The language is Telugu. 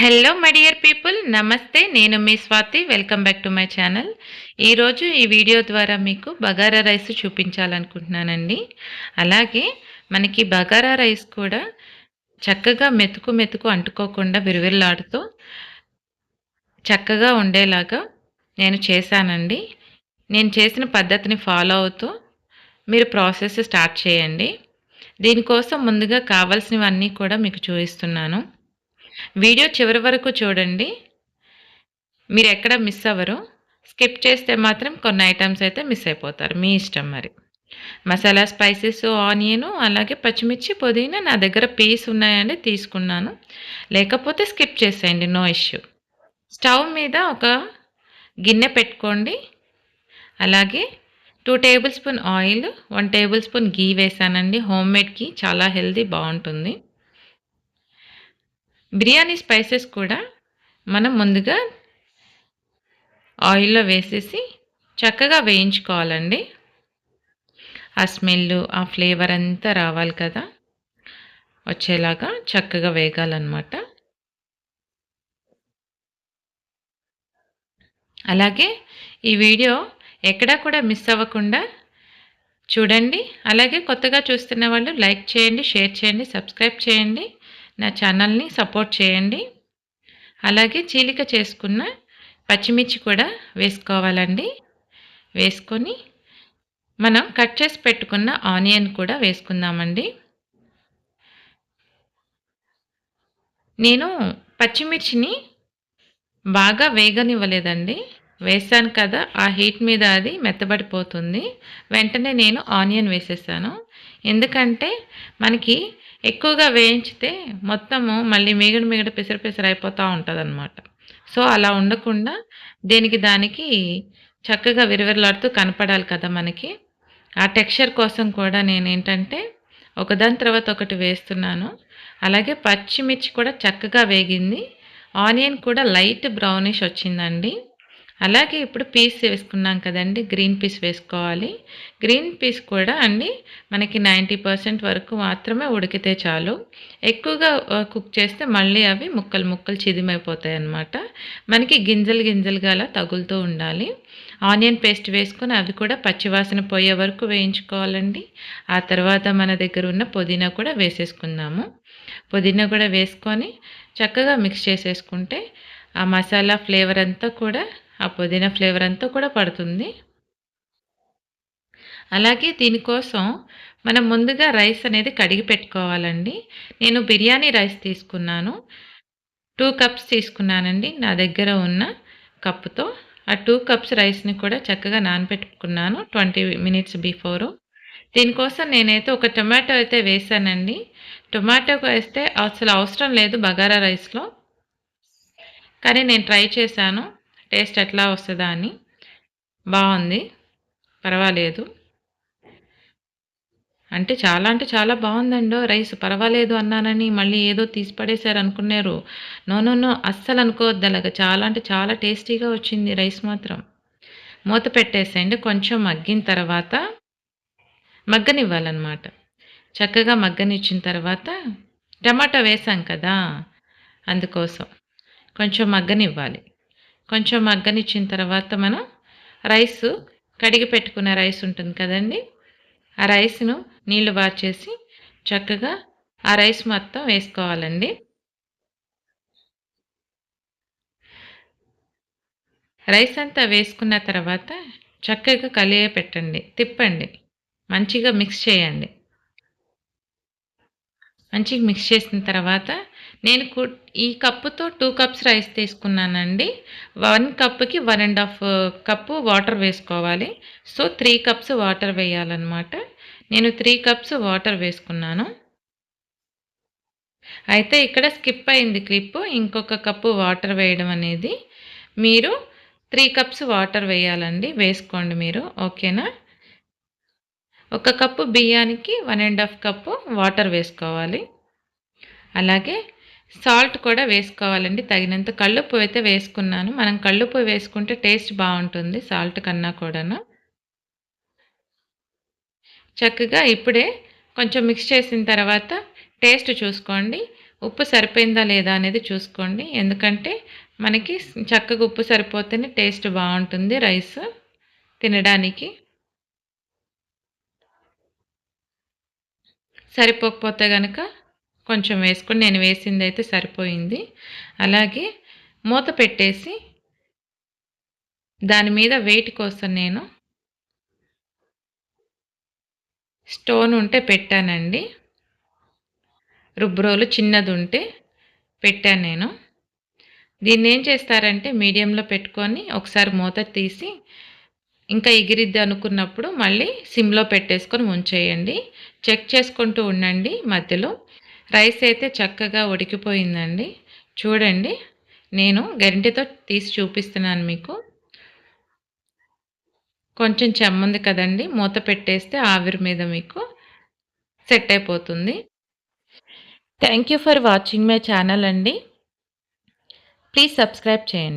హలో మై డియర్ పీపుల్ నమస్తే నేను మీ Swathi welcome back to my channel ఈరోజు ఈ వీడియో ద్వారా మీకు బగారా రైస్ చూపించాలనుకుంటున్నానండి. అలాగే మనకి బగారా రైస్ కూడా చక్కగా మెతుకు మెతుకు అంటుకోకుండా విరువిల్లాడుతూ చక్కగా ఉండేలాగా నేను చేశానండి. నేను చేసిన పద్ధతిని ఫాలో అవుతూ మీరు ప్రాసెస్ స్టార్ట్ చేయండి. దీనికోసం ముందుగా కావాల్సినవన్నీ కూడా మీకు చూపిస్తున్నాను. వీడియో చివరి వరకు చూడండి. మీరు ఎక్కడ మిస్ అవ్వరు. స్కిప్ చేస్తే మాత్రం కొన్ని ఐటమ్స్ అయితే మిస్ అయిపోతారు. మీ ఇష్టం మరి. మసాలా స్పైసెస్ ఆనియన్ అలాగే పచ్చిమిర్చి పుదీనా నా దగ్గర పీస్ ఉన్నాయండి తీసుకున్నాను. లేకపోతే స్కిప్ చేసేయండి నో ఇష్యూ స్టవ్ మీద ఒక గిన్నె పెట్టుకోండి. అలాగే two tablespoon oil one tablespoon ghee వేసానండి. హోమ్ మేడ్ గీ చాలా హెల్దీ బాగుంటుంది. బిర్యానీ స్పైసెస్ కూడా మనం ముందుగా ఆయిల్లో వేసేసి చక్కగా వేయించుకోవాలండి. ఆ స్మెల్ ఆ ఫ్లేవర్ అంతా రావాలి కదా. వచ్చేలాగా చక్కగా వేగాలన్నమాట. అలాగే ఈ వీడియో ఎక్కడా కూడా మిస్ అవ్వకుండా చూడండి. అలాగే కొత్తగా చూస్తున్న వాళ్ళు లైక్ చేయండి షేర్ చేయండి సబ్స్క్రైబ్ చేయండి. నా ఛానల్ని సపోర్ట్ చేయండి. అలాగే చీలిక చేసుకున్న పచ్చిమిర్చి కూడా వేసుకోవాలండి. వేసుకొని మనం కట్ చేసి పెట్టుకున్న ఆనియన్ కూడా వేసుకుందామండి. నేను పచ్చిమిర్చిని బాగా వేగనివ్వలేదండి. వేసాను కదా ఆ హీట్ మీద అది మెత్తబడిపోతుంది. వెంటనే నేను ఆనియన్ వేసేసాను. ఎందుకంటే మనకి ఎక్కువగా వేయించితే మొత్తము మళ్ళీ మిగడు మిగడు పిసర పిసర అయిపోతూ ఉంటుంది అనమాట సో అలా ఉండకుండా దేనికి దానికి చక్కగా విరవిరలాడుతూ కనపడాలి కదా మనకి. ఆ టెక్స్చర్ కోసం కూడా నేను ఏంటంటే ఒకదాని తర్వాత ఒకటి వేస్తున్నాను. అలాగే పచ్చిమిర్చి కూడా చక్కగా వేగింది. ఆనియన్ కూడా లైట్ బ్రౌనిష్ వచ్చిందండి. అలాగే ఇప్పుడు పీస్ వేసుకున్నాం కదండి గ్రీన్ పీస్ వేసుకోవాలి. గ్రీన్ పీస్ కూడా అండి మనకి నైంటీ పర్సెంట్ వరకు మాత్రమే ఉడికితే చాలు. ఎక్కువగా కుక్ చేస్తే మళ్ళీ అవి ముక్కలు ముక్కలు చిదిమైపోతాయి అన్నమాట. మనకి గింజలు గింజలుగా అలా తగులుతూ ఉండాలి. ఆనియన్ పేస్ట్ వేసుకొని అవి కూడా పచ్చివాసన పోయే వరకు వేయించుకోవాలండి. ఆ తర్వాత మన దగ్గర ఉన్న పుదీనా కూడా వేసేసుకుందాము. పుదీనా కూడా వేసుకొని చక్కగా మిక్స్ చేసేసుకుంటే ఆ మసాలా ఫ్లేవర్ అంతా కూడా ఆ పుదీనా ఫ్లేవర్ అంతా కూడా పడుతుంది. అలాగే దీనికోసం మనం ముందుగా రైస్ అనేది కడిగి పెట్టుకోవాలండి. నేను బిర్యానీ రైస్ తీసుకున్నాను. టూ కప్స్ తీసుకున్నానండి నా దగ్గర ఉన్న కప్పుతో. ఆ టూ కప్స్ రైస్ని కూడా చక్కగా నానబెట్టుకున్నాను ట్వంటీ మినిట్స్ బిఫోరు. దీనికోసం నేనైతే ఒక టొమాటో అయితే వేసానండి. టొమాటో వేస్తే అసలు అవసరం లేదు బగారా రైస్లో. కానీ నేను ట్రై చేశాను. టేస్ట్ ఎట్లా వస్తుందా అని. బాగుంది. పర్వాలేదు. అంటే చాలా అంటే చాలా బాగుందండో. రైస్ పర్వాలేదు అన్నానని మళ్ళీ ఏదో తీసి పడేశారు అనుకున్నారు. నో నో అస్సలు అనుకోవద్దు అలాగా. చాలా అంటే చాలా టేస్టీగా వచ్చింది రైస్ మాత్రం. మూత పెట్టేసేయండి. కొంచెం మగ్గిన తర్వాత మగ్గనివ్వాలన్నమాట. చక్కగా మగ్గనిచ్చిన తర్వాత టమాటా వేసాం కదా అందుకోసం. కొంచెం మగ్గనివ్వాలి. కొంచెం మగ్గనిచ్చిన తర్వాత మనం రైస్ కడిగి పెట్టుకున్న రైస్ ఉంటుంది కదండి. ఆ రైస్ను నీళ్ళు బార్చేసి చక్కగా ఆ రైస్ మొత్తం వేసుకోవాలండి. రైస్ అంతా వేసుకున్న తర్వాత చక్కగా కలియ పెట్టండి తిప్పండి మంచిగా మిక్స్ చేయండి. మంచిగా మిక్స్ చేసిన తర్వాత నేను ఈ కప్పుతో టూ కప్స్ రైస్ తీసుకున్నానండి. One కప్కి one and half cup water వేసుకోవాలి. సో త్రీ కప్స్ వాటర్ వేయాలన్నమాట. నేను త్రీ కప్స్ వాటర్ వేసుకున్నాను. అయితే ఇక్కడ స్కిప్ అయింది క్లిప్ ఇంకొక కప్పు వాటర్ వేయడం అనేది. మీరు త్రీ కప్స్ వాటర్ వేయాలండి. వేసుకోండి మీరు. ఓకేనా ఒక కప్పు బియ్యానికి one and half cup water వేసుకోవాలి. అలాగే సాల్ట్ కూడా వేసుకోవాలండి. తగినంత కళ్ళుప్పు అయితే వేసుకున్నాను. మనం కళ్ళుప్పు వేసుకుంటే టేస్ట్ బాగుంటుంది సాల్ట్ కన్నా కూడాను. చక్కగా ఇప్పుడే కొంచెం మిక్స్ చేసిన తర్వాత టేస్ట్ చూసుకోండి. ఉప్పు సరిపోయిందా లేదా అనేది చూసుకోండి. ఎందుకంటే మనకి చక్కగా ఉప్పు సరిపోతేనే టేస్ట్ బాగుంటుంది రైస్ తినడానికి. సరిపోకపోతే కనుక కొంచెం వేసుకొని నేను వేసింది అయితే సరిపోయింది. అలాగే మూత పెట్టేసి దాని మీద వెయిట్ కోసం నేను స్టోన్ ఉంటే పెట్టానండి. రుబ్రోలు చిన్నది ఉంటే పెట్టాను నేను. దీన్ని ఏం చేస్తారంటే మీడియంలో పెట్టుకొని ఒకసారి మూత తీసి ఇంకా ఎగిరిద్ది అనుకున్నప్పుడు మళ్ళీ సిమ్లో పెట్టేసుకొని ఉంచేయండి. చెక్ చేసుకుంటూ ఉండండి మధ్యలో. రైస్ అయితే చక్కగా ఉడికిపోయిందండి. చూడండి నేను గరిటెతో తీసి చూపిస్తున్నాను మీకు. కొంచెం చెమ్మంది కదండి మూత పెట్టేస్తే ఆవిరి మీద మీకు సెట్ అయిపోతుంది. Thank you for watching my channel అండి. ప్లీజ్ సబ్స్క్రైబ్ చేయండి.